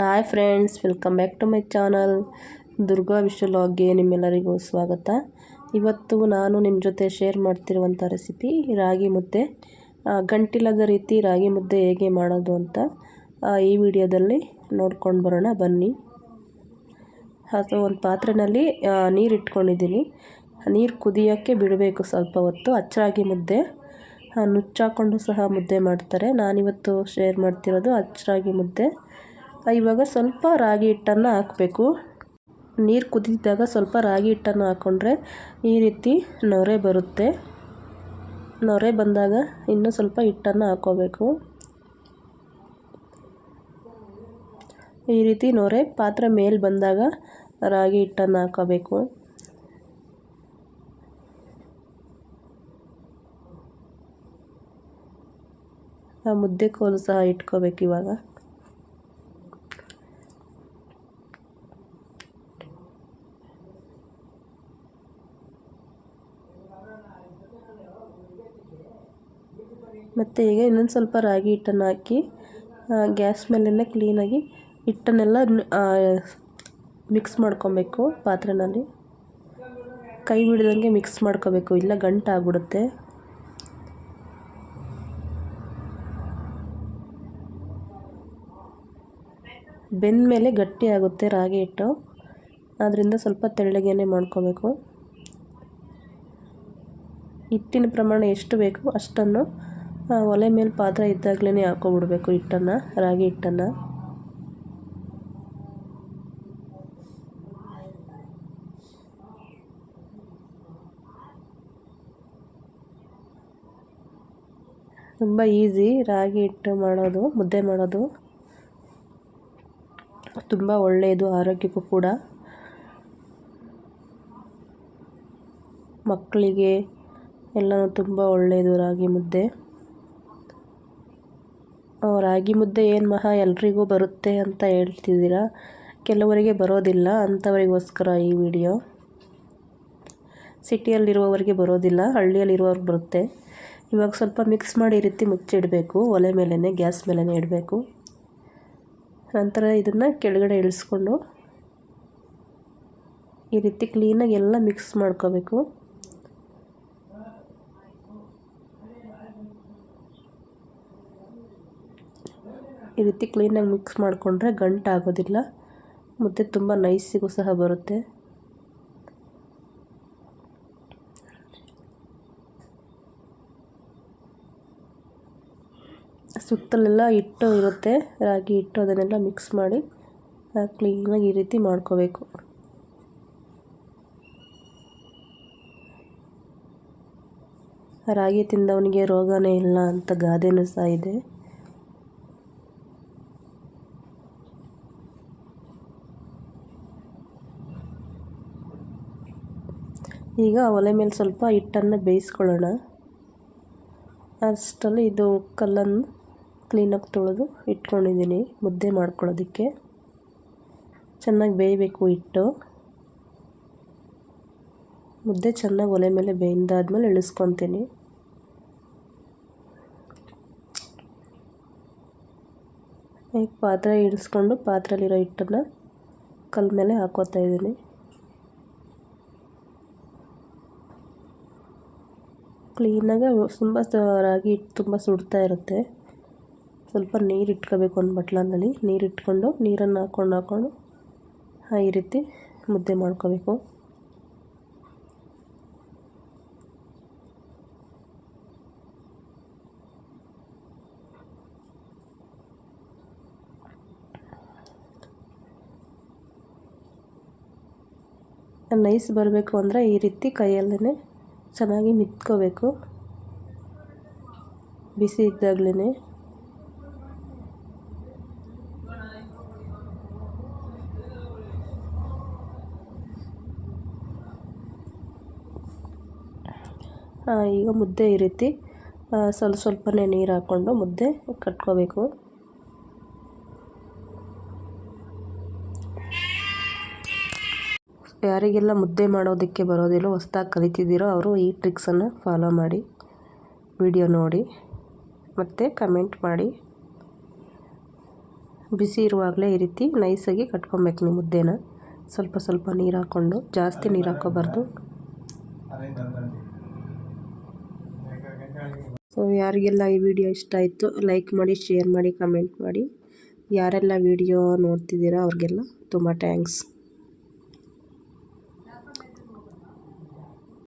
Hi friends, welcome back to my channel Durga ವಿಶ್ವಲಾಗ್ಗೆ ನಿಮ್ಮೆಲ್ಲರಿಗೂ ಸ್ವಾಗತ. ಇವತ್ತು ನಾನು ನಿಮ್ಮ ಜೊತೆ ಶೇರ್ ಮಾಡ್ತಿರುವಂಥ ರೆಸಿಪಿ ರಾಗಿ ಮುದ್ದೆ. ಗಂಟಿಲ್ಲದ ರೀತಿ ರಾಗಿ ಮುದ್ದೆ ಹೇಗೆ ಮಾಡೋದು ಅಂತ ಈ ವಿಡಿಯೋದಲ್ಲಿ ನೋಡ್ಕೊಂಡು ಬರೋಣ, ಬನ್ನಿ. ಅದು ಒಂದು ಪಾತ್ರೆಯಲ್ಲಿ ನೀರು ಇಟ್ಕೊಂಡಿದ್ದೀನಿ. ನೀರು ಕುದಿಯೋಕ್ಕೆ ಬಿಡಬೇಕು ಸ್ವಲ್ಪ ಹೊತ್ತು, ಅಚ್ಚರಾಗಿ ಮುದ್ದೆ. ನುಚ್ಚಾಕೊಂಡು ಸಹ ಮುದ್ದೆ ಮಾಡ್ತಾರೆ. ನಾನಿವತ್ತು ಶೇರ್ ಮಾಡ್ತಿರೋದು ಅಚ್ಚರಾಗಿ ಮುದ್ದೆ. ಇವಾಗ ಸ್ವಲ್ಪ ರಾಗಿ ಹಿಟ್ಟನ್ನು ಹಾಕಬೇಕು. ನೀರು ಕುದಿದಾಗ ಸ್ವಲ್ಪ ರಾಗಿ ಹಿಟ್ಟನ್ನು ಹಾಕ್ಕೊಂಡ್ರೆ ಈ ರೀತಿ ನೊರೆ ಬರುತ್ತೆ. ನೊರೆ ಬಂದಾಗ ಇನ್ನೂ ಸ್ವಲ್ಪ ಹಿಟ್ಟನ್ನು ಹಾಕ್ಕೋಬೇಕು ಈ ರೀತಿ ನೊರೆ ಪಾತ್ರೆ ಮೇಲೆ ಬಂದಾಗ ರಾಗಿ ಹಿಟ್ಟನ್ನು ಹಾಕೋಬೇಕು. ಮುದ್ದೆ ಕೋಲು ಸಹ ಇಟ್ಕೋಬೇಕು ಇವಾಗ. ಮತ್ತು ಈಗ ಇನ್ನೊಂದು ಸ್ವಲ್ಪ ರಾಗಿ ಹಿಟ್ಟನ್ನು ಹಾಕಿ ಗ್ಯಾಸ್ ಮೇಲೆಲ್ಲ ಕ್ಲೀನಾಗಿ ಹಿಟ್ಟನ್ನೆಲ್ಲ ಮಿಕ್ಸ್ ಮಾಡ್ಕೊಬೇಕು ಪಾತ್ರೆನಲ್ಲಿ. ಕೈ ಬಿಡಿದಂಗೆ ಮಿಕ್ಸ್ ಮಾಡ್ಕೋಬೇಕು, ಇಲ್ಲ ಗಂಟು ಆಗ್ಬಿಡುತ್ತೆ. ಬೆಂದ ಮೇಲೆ ಗಟ್ಟಿ ಆಗುತ್ತೆ ರಾಗಿ ಹಿಟ್ಟು. ಆದ್ದರಿಂದ ಸ್ವಲ್ಪ ತೆಳ್ಳಗೇನೆ ಮಾಡ್ಕೋಬೇಕು. ಹಿಟ್ಟಿನ ಪ್ರಮಾಣ ಎಷ್ಟು ಬೇಕು ಅಷ್ಟನ್ನು ಒಲೆ ಮೇಲೆ ಪಾತ್ರೆ ಇದ್ದಾಗಲೇ ಹಾಕೊಬಿಡ್ಬೇಕು ಹಿಟ್ಟನ್ನು, ರಾಗಿ ಹಿಟ್ಟನ್ನು. ತುಂಬ ಈಸಿ ರಾಗಿ ಹಿಟ್ಟು ಮಾಡೋದು, ಮುದ್ದೆ ಮಾಡೋದು. ತುಂಬ ಒಳ್ಳೆಯದು, ಆರೋಗ್ಯಕ್ಕೂ ಕೂಡ. ಮಕ್ಕಳಿಗೆ ಎಲ್ಲನೂ ತುಂಬ ಒಳ್ಳೆಯದು ರಾಗಿ ಮುದ್ದೆ. ರಾಗಿ ಮುದ್ದೆ ಏನು ಮಹಾ ಎಲ್ರಿಗೂ ಬರುತ್ತೆ ಅಂತ ಹೇಳ್ತಿದ್ದೀರಾ? ಕೆಲವರಿಗೆ ಬರೋದಿಲ್ಲ, ಅಂಥವರಿಗೋಸ್ಕರ ಈ ವಿಡಿಯೋ. ಸಿಟಿಯಲ್ಲಿರುವವರಿಗೆ ಬರೋದಿಲ್ಲ, ಹಳ್ಳಿಯಲ್ಲಿರುವವ್ರಿಗೆ ಬರುತ್ತೆ. ಇವಾಗ ಸ್ವಲ್ಪ ಮಿಕ್ಸ್ ಮಾಡಿ ರೀತಿ ಮುಚ್ಚಿಡಬೇಕು, ಒಲೆ ಮೇಲೇ ಗ್ಯಾಸ್ ಮೇಲೇ ಇಡಬೇಕು. ನಂತರ ಇದನ್ನು ಕೆಳಗಡೆ ಇಳಿಸ್ಕೊಂಡು ಈ ರೀತಿ ಕ್ಲೀನಾಗಿ ಎಲ್ಲ ಮಿಕ್ಸ್ ಮಾಡ್ಕೋಬೇಕು. ಈ ರೀತಿ ಕ್ಲೀನಾಗಿ ಮಿಕ್ಸ್ ಮಾಡಿಕೊಂಡ್ರೆ ಗಂಟು ಆಗೋದಿಲ್ಲ. ಮುದ್ದೆ ತುಂಬ ನೈಸಿಗೂ ಸಹ ಬರುತ್ತೆ. ಸುತ್ತಲೆಲ್ಲ ಹಿಟ್ಟು ಇರುತ್ತೆ. ರಾಗಿ ಹಿಟ್ಟು ಅದನ್ನೆಲ್ಲ ಮಿಕ್ಸ್ ಮಾಡಿ ಕ್ಲೀನಾಗಿ ಈ ರೀತಿ ಮಾಡ್ಕೋಬೇಕು. ರಾಗಿ ತಿಂದವನಿಗೆ ರೋಗನೇ ಇಲ್ಲ ಅಂತ ಗಾದೆನೂ ಸಹ ಇದೆ. ಈಗ ಒಲೆ ಮೇಲೆ ಸ್ವಲ್ಪ ಹಿಟ್ಟನ್ನು ಬೇಯಿಸ್ಕೊಳ್ಳೋಣ. ಅಷ್ಟರಲ್ಲಿ ಇದು ಕಲ್ಲನ್ನು ಕ್ಲೀನಾಗಿ ತೊಳೆದು ಇಟ್ಕೊಂಡಿದ್ದೀನಿ, ಮುದ್ದೆ ಮಾಡ್ಕೊಳ್ಳೋದಕ್ಕೆ. ಚೆನ್ನಾಗಿ ಬೇಯಬೇಕು ಹಿಟ್ಟು. ಮುದ್ದೆ ಚೆನ್ನಾಗಿ ಒಲೆ ಮೇಲೆ ಬೇಯಿಂದಾದ್ಮೇಲೆ ಇಳಿಸ್ಕೊತೀನಿ. ಈಗ ಪಾತ್ರೆ ಇಳಿಸ್ಕೊಂಡು ಪಾತ್ರೆಯಲ್ಲಿರೋ ಹಿಟ್ಟನ್ನು ಕಲ್ಲ ಮೇಲೆ ಹಾಕೋತಾ ಇದ್ದೀನಿ. ಕ್ಲೀನಾಗಿ ತುಂಬ ರಾಗಿ ಹಿಟ್ಟು ತುಂಬ ಸುಡ್ತಾ ಇರುತ್ತೆ. ಸ್ವಲ್ಪ ನೀರು ಇಟ್ಕೋಬೇಕು ಒಂದು ಬಟ್ಲಲ್ಲಿ. ನೀರು ಇಟ್ಕೊಂಡು ನೀರನ್ನು ಹಾಕ್ಕೊಂಡು ಹಾಕ್ಕೊಂಡು ಈ ರೀತಿ ಮುದ್ದೆ ಮಾಡ್ಕೋಬೇಕು. ನೈಸ್ ಬರಬೇಕು ಅಂದರೆ ಈ ರೀತಿ ಕೈಯಲ್ಲೇ ಚೆನ್ನಾಗಿ ಮಿತ್ಕೋಬೇಕು. ಬಿಸಿ ಇದ್ದಾಗಲೇ ಈಗ ಮುದ್ದೆ ಈ ರೀತಿ ಸ್ವಲ್ಪ ಸ್ವಲ್ಪನೇ ನೀರು ಹಾಕ್ಕೊಂಡು ಮುದ್ದೆ ಕಟ್ಕೋಬೇಕು. ಯಾರಿಗೆಲ್ಲ ಮುದ್ದೆ ಮಾಡೋದಕ್ಕೆ ಬರೋದಿಲ್ಲ ಹೊಸ್ದಾಗಿ ಕಲಿತಿದ್ದೀರೋ ಅವರು ಈ ಟ್ರಿಕ್ಸನ್ನು ಫಾಲೋ ಮಾಡಿ, ವಿಡಿಯೋ ನೋಡಿ, ಮತ್ತು ಕಮೆಂಟ್ ಮಾಡಿ. ಬಿಸಿ ಇರುವಾಗಲೇ ಈ ರೀತಿ ನೈಸಾಗಿ ಕಟ್ಕೊಬೇಕು ನೀವು ಮುದ್ದೆನ. ಸ್ವಲ್ಪ ಸ್ವಲ್ಪ ನೀರು ಹಾಕ್ಕೊಂಡು ಜಾಸ್ತಿ ನೀರು ಹಾಕೋಬಾರ್ದು ಸೊ ಯಾರಿಗೆಲ್ಲ ಈ ವಿಡಿಯೋ ಇಷ್ಟ ಆಯಿತು ಲೈಕ್ ಮಾಡಿ ಶೇರ್ ಮಾಡಿ ಕಮೆಂಟ್ ಮಾಡಿ, ಯಾರೆಲ್ಲ ವಿಡಿಯೋ ನೋಡ್ತಿದ್ದೀರಾ ಅವ್ರಿಗೆಲ್ಲ ತುಂಬ ಥ್ಯಾಂಕ್ಸ್